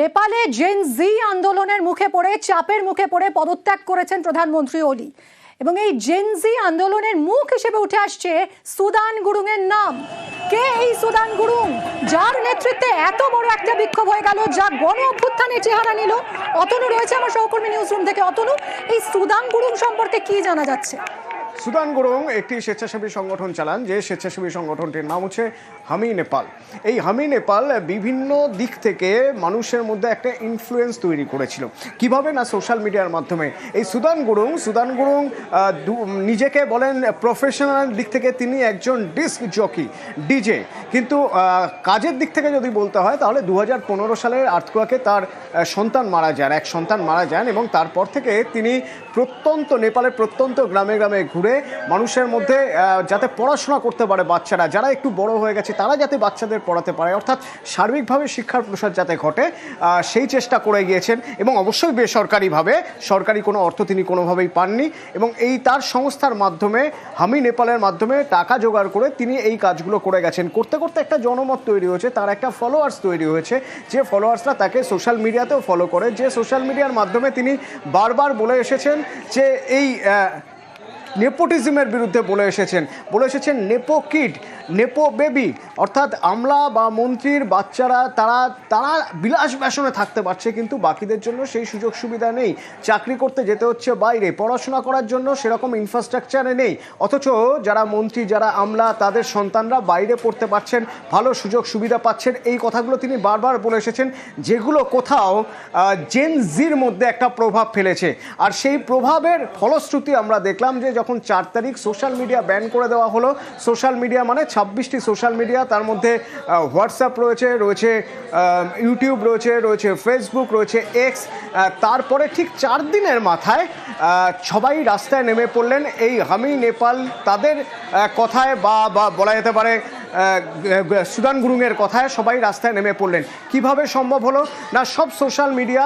নেপালে জেন জি আন্দোলনের মুখে পড়ে, চাপের মুখে পড়ে পদত্যাগ করেছেন প্রধানমন্ত্রী ওলি। এবং এই জেন জি আন্দোলনের মুখ হিসেবে উঠে আসছে সুদান গুরুংয়ের নাম। কে এই সুদান গুরুং? যার নেতৃত্বে এত বড় একটা বিক্ষোভ হয়ে গেল, যা গণ অভ্যুত্থানের চেহারা নিল। অতনু রয়েছে আমার সহকর্মী নিউজ রুম থেকে। অতনু, এই সুদান গুরুং সম্পর্কে কি জানা যাচ্ছে? সুদান গুরুং একটি স্বেচ্ছাসেবী সংগঠন চালান, যে স্বেচ্ছাসেবী সংগঠনটির নাম হচ্ছে হামি নেপাল। এই হামি নেপাল বিভিন্ন দিক থেকে মানুষের মধ্যে একটা ইনফ্লুয়েন্স তৈরি করেছিল। কীভাবে না সোশ্যাল মিডিয়ার মাধ্যমে? এই সুদান গুরুং সুদান গুরুং নিজেকে বলেন প্রফেশনাল দিক থেকে তিনি একজন ডিস্ক জকি ডিজে কিন্তু কাজের দিক থেকে যদি বলতে হয়, তাহলে দু পনেরো সালের আর্থকোয়াকে তার সন্তান মারা যান, এক সন্তান মারা যান এবং তারপর থেকে তিনি প্রত্যন্ত, নেপালের প্রত্যন্ত গ্রামে গ্রামে ঘুরে মানুষের মধ্যে যাতে পড়াশোনা করতে পারে বাচ্চারা, যারা একটু বড় হয়ে গেছে, তারা যাতে বাচ্চাদের পড়াতে পারে। অর্থাৎ সার্বিকভাবে শিক্ষার প্রসার যাতে ঘটে সেই চেষ্টা করে গিয়েছেন এবং অবশ্যই বেসরকারিভাবে, সরকারি কোনো অর্থ তিনি কোনোভাবেই পাননি এবং এই তার সংস্থার মাধ্যমে, হামি নেপালের মাধ্যমে টাকা জোগাড় করে তিনি এই কাজগুলো করে গেছেন। করতে করতে একটা জনমত তৈরি হয়েছে, তার একটা ফলোয়ার্স তৈরি হয়েছে, যে ফলোয়ার্সরা তাকে সোশ্যাল মিডিয়াতেও ফলো করে, যে সোশ্যাল মিডিয়ার মাধ্যমে তিনি বারবার বলে এসেছেন যে এই নেপোটিজমের বিরুদ্ধে বলে এসেছেন। বলে এসেছেন নেপো কিড, নেপো বেবি। অর্থাৎ আমলা বা মন্ত্রীর বাচ্চারা, তারা তারা বিলাস ব্যাসনে থাকতে পারছে, কিন্তু বাকিদের জন্য সেই সুযোগ সুবিধা নেই। চাকরি করতে যেতে হচ্ছে বাইরে, পড়াশোনা করার জন্য সেরকম ইনফ্রাস্ট্রাকচারে নেই। অথচ যারা মন্ত্রী, যারা আমলা, তাদের সন্তানরা বাইরে পড়তে পারছেন, ভালো সুযোগ সুবিধা পাচ্ছেন। এই কথাগুলো তিনি বারবার বলে এসেছেন, যেগুলো কোথাও জেন জির মধ্যে একটা প্রভাব ফেলেছে। আর সেই প্রভাবের ফলশ্রুতি আমরা দেখলাম যে যখন চার তারিখ সোশ্যাল মিডিয়া ব্যান করে দেওয়া হলো, সোশ্যাল মিডিয়া মানে ছাব্বিশটি সোশ্যাল মিডিয়া, তার মধ্যে হোয়াটসঅ্যাপ রয়েছে রয়েছে ইউটিউব রয়েছে রয়েছে ফেসবুক রয়েছে এক্স তারপরে ঠিক চার দিনের মাথায় সবাই রাস্তায় নেমে পড়লেন। এই হামি নেপাল, তাদের কথায় বা বলা যেতে পারে সুদান গুরুংয়ের কথায় সবাই রাস্তায় নেমে পড়লেন। কীভাবে সম্ভব হলো? না, সব সোশ্যাল মিডিয়া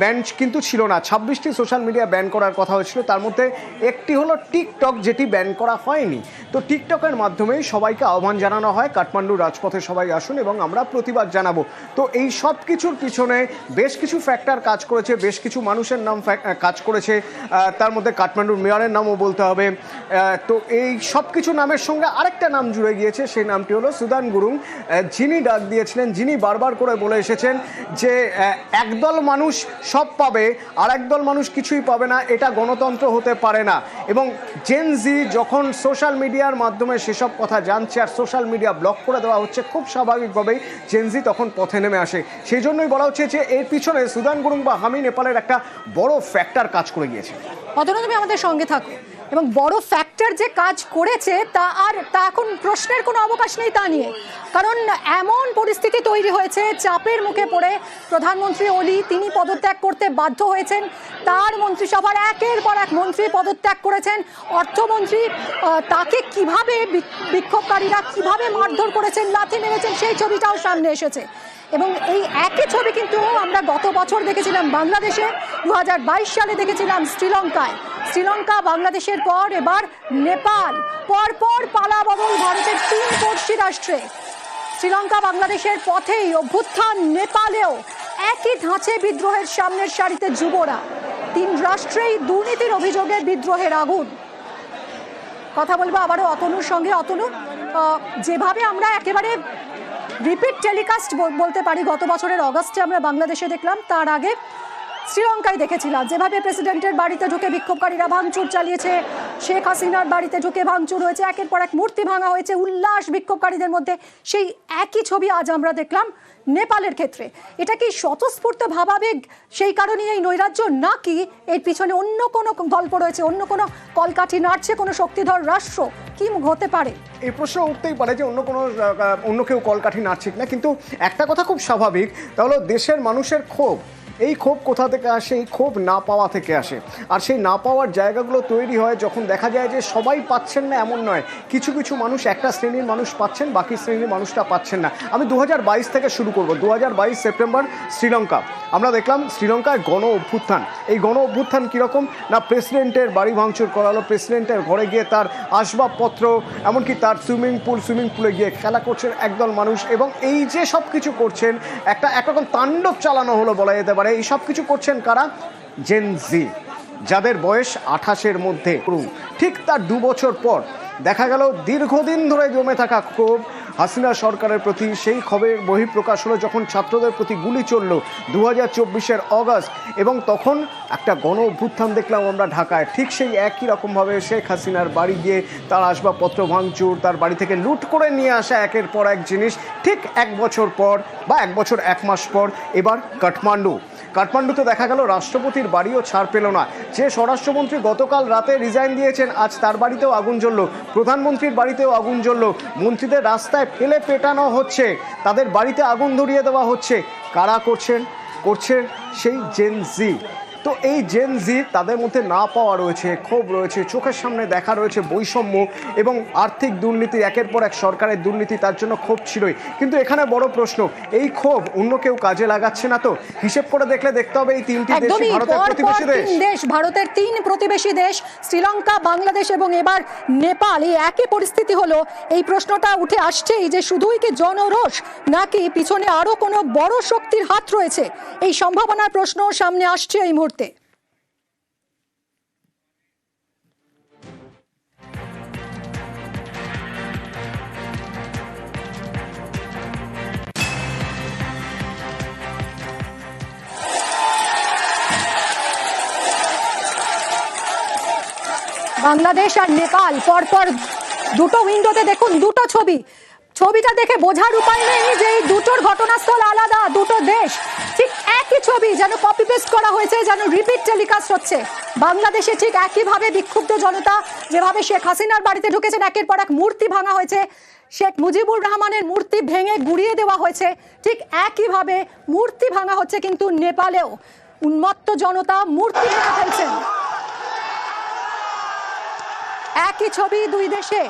ব্যান কিন্তু ছিল না। ছাব্বিশটি সোশ্যাল মিডিয়া ব্যান করার কথা হয়েছিল। তার মধ্যে একটি হলো টিকটক যেটি ব্যান করা হয়নি। তো টিকটকের মাধ্যমেই সবাইকে আহ্বান জানানো হয়। কাঠমান্ডু রাজপথে সবাই আসুন এবং আমরা প্রতিবাদ জানাব। তো এই সব কিছুর পিছনে বেশ কিছু ফ্যাক্টর কাজ করেছে, বেশ কিছু মানুষের নাম কাজ করেছে। তার মধ্যে কাঠমান্ডুর মেয়রের নামও বলতে হবে। তো এই সব কিছু নামের সঙ্গে আরেকটা নাম জুড়ে গিয়েছে। সেই নামটি হলো সুদান গুরুং। যিনি ডাক দিয়েছিলেন, যিনি বারবার করে বলে এসেছেন যে একদল মানুষ সব পাবে আর একদল মানুষ কিছুই পাবে না, এটা গণতন্ত্র হতে পারে না। এবং জেন জি যখন সোশ্যাল মিডিয়ার মাধ্যমে সেসব কথা জানছে আর সোশ্যাল মিডিয়া ব্লক করে দেওয়া হচ্ছে, খুব স্বাভাবিকভাবেই জেনজি তখন পথে নেমে আসে। সেই জন্যই বলা হচ্ছে যে, এর পিছনে সুদান গুরুং বা হামি নেপালের একটা বড় ফ্যাক্টর কাজ করে গিয়েছে। অতনু তুমি আমাদের সঙ্গে থাকো এবং বড় ফ্যাক্টর যে কাজ করেছে তা আর তা এখন প্রশ্নের কোনো অবকাশ নেই তা নিয়ে। কারণ এমন পরিস্থিতি তৈরি হয়েছে, চাপের মুখে পড়ে প্রধানমন্ত্রী ওলি তিনি পদত্যাগ করতে বাধ্য হয়েছেন। তার মন্ত্রিসভার একের পর এক মন্ত্রী পদত্যাগ করেছেন। অর্থমন্ত্রী তাকে কীভাবে বিক্ষোভকারীরা কীভাবে মারধর করেছেন, লাথি মেরেছেন, সেই ছবিটাও সামনে এসেছে। এবং এই একই ছবি কিন্তু আমরা গত বছর দেখেছিলাম বাংলাদেশে দু হাজার বাইশ সালে দেখেছিলাম শ্রীলঙ্কায়। শ্রীলঙ্কা, বাংলাদেশের পর এবার নেপাল। পরপর পালা বদল ভারতের তিন পড়শি রাষ্ট্রে। শ্রীলঙ্কা, বাংলাদেশের পথেই অভ্যুত্থান নেপালেও একই ধাঁচে বিদ্রোহের সামনের সারিতে যুবরা। তিন রাষ্ট্রেই দুর্নীতির অভিযোগে বিদ্রোহের আগুন। কথা বলব আবারও অতনুর সঙ্গে। অতনু যেভাবে আমরা একেবারে রিপিট টেলিকাস্ট বলতে পারি, গত বছরের অগস্টে আমরা বাংলাদেশে দেখলাম, তার আগে শ্রীলঙ্কায় দেখেছিলাম। যেভাবে প্রেসিডেন্টের বাড়িতে ঢুকে বিক্ষোভকারীরা ভাঙচুর চালিয়েছে, শেখ হাসিনার বাড়িতে ঢুকে ভাঙচুর হয়েছে, একের পর এক মূর্তি ভাঙা হয়েছে, উল্লাস বিক্ষোভকারীদের মধ্যে। সেই একই ছবি আজ আমরা দেখলাম নেপালের ক্ষেত্রে। এটা কি স্বতঃস্ফূর্ত ভাবাবেগ সেই কারণেই এই নৈরাজ্য, নাকি এর পিছনে অন্য কোনো গল্প রয়েছে, অন্য কোনো কলকাঠি নাড়ছে কোনো শক্তিধর রাষ্ট্র? কি হতে পারে? এই প্রশ্ন উঠতেই পারে যে অন্য কোনো অন্য কেউ কলকাঠি নাড়ছে না কিন্তু একটা কথা খুব স্বাভাবিক, তা হলো দেশের মানুষের ক্ষোভ। এই ক্ষোভ কোথা থেকে আসে? এই ক্ষোভ না পাওয়া থেকে আসে। আর সেই না পাওয়ার জায়গাগুলো তৈরি হয় যখন দেখা যায় যে সবাই পাচ্ছেন না এমন নয়। কিছু কিছু মানুষ একটা শ্রেণির মানুষ পাচ্ছেন, বাকি শ্রেণির মানুষটা পাচ্ছেন না। আমি দু হাজার বাইশ থেকে শুরু করব। দু হাজার বাইশ সেপ্টেম্বর শ্রীলঙ্কা। আমরা দেখলাম শ্রীলঙ্কায় গণ অভ্যুত্থান। এই গণ অভ্যুত্থান কীরকম? না প্রেসিডেন্টের বাড়ি ভাঙচুর করালো, প্রেসিডেন্টের ঘরে গিয়ে তার আসবাবপত্র, এমনকি তার সুইমিং পুল, সুইমিং পুলে গিয়ে খেলা করছেন একদল মানুষ এবং এই যে সব কিছু করছেন, একটা একরকম তাণ্ডব চালানো হলো বলা যেতে পারে। এই সব কিছু করছেন কারা? জেনজি যাদের বয়স আঠাশের মধ্যে। ঠিক তার দু বছর পর দেখা গেল দীর্ঘদিন ধরে জমে থাকা ক্ষোভ। হাসিনা সরকারের প্রতি সেই খবরের বহিঃপ্রকাশ হলো যখন ছাত্রদের প্রতি গুলি চলল দু হাজার চব্বিশের অগস্ট। এবং তখন একটা গণ অভ্যুত্থান দেখলাম আমরা ঢাকায়। ঠিক সেই একই রকমভাবে শেখ হাসিনার বাড়ি গিয়ে তার আসবাবপত্র ভাঙচুর, তার বাড়ি থেকে লুট করে নিয়ে আসা একের পর এক জিনিস। ঠিক এক বছর পর বা এক বছর এক মাস পর এবার কাঠমান্ডু। কাঠমান্ডুতে দেখা গেল, রাষ্ট্রপতির বাড়িও ছাড় পেল না। যে স্বরাষ্ট্রমন্ত্রী গতকাল রাতে রিজাইন দিয়েছেন, আজ তার বাড়িতেও আগুন জ্বলল। প্রধানমন্ত্রীর বাড়িতেও আগুন জ্বলল। মন্ত্রীদের রাস্তায় ফেলে পেটানো হচ্ছে। তাদের বাড়িতে আগুন ধরিয়ে দেওয়া হচ্ছে। কারা করছেন? করছেন সেই জেন জি। তো এই জেন জি তাদের মধ্যে না পাওয়া রয়েছে ক্ষোভ রয়েছে চোখের সামনে দেখা রয়েছে বৈষম্য এবং আর্থিক দুর্নীতি একের পর এক সরকারের দুর্নীতি তার জন্য ক্ষোভ ছিলই। কিন্তু এখানে বড় প্রশ্ন এই ক্ষোভ অন্য কেউ কাজে লাগাচ্ছে না তো? হিসেব করে দেখলে দেখতে হবে এই তিনটি ভারতের প্রতিবেশী দেশ। তিন দেশ ভারতের তিন প্রতিবেশী দেশ শ্রীলঙ্কা বাংলাদেশ এবং এবার নেপাল এই একই পরিস্থিতি হলো। এই প্রশ্নটা উঠে আসছেই যে শুধুই কি জনরোষ নাকি পিছনে আরও কোনো বড় শক্তির হাত রয়েছে? এই সম্ভাবনার প্রশ্ন সামনে আসছে এই মুহূর্তে। বাংলাদেশ আর নেপাল পরপর দুটো উইন্ডোতে দেখুন দুটো ছবি। ছবিটা দেখে বোঝার উপায় নেই যে এই দুটোর ঘটনাস্থল আলাদা, দুটো দেশ। ঠিক একই ছবি যেন কপি পেস্ট করা হয়েছে, যেন রিপিট টেলিকাস্ট হচ্ছে। বাংলাদেশে ঠিক একইভাবে বিক্ষুব্ধ জনতা, যেভাবে শেখ হাসিনার বাড়িতে ঢুকেছেন, একের পর এক মূর্তি ভাঙা হয়েছে। শেখ মুজিবুর রহমানের মূর্তি ভেঙে গুড়িয়ে দেওয়া হয়েছে। ঠিক একইভাবে মূর্তি ভাঙা হচ্ছে কিন্তু নেপালেও। উন্মত্ত জনতা মূর্তি ভেঙে ফেলছেন। একই ছবি দুই দেশে।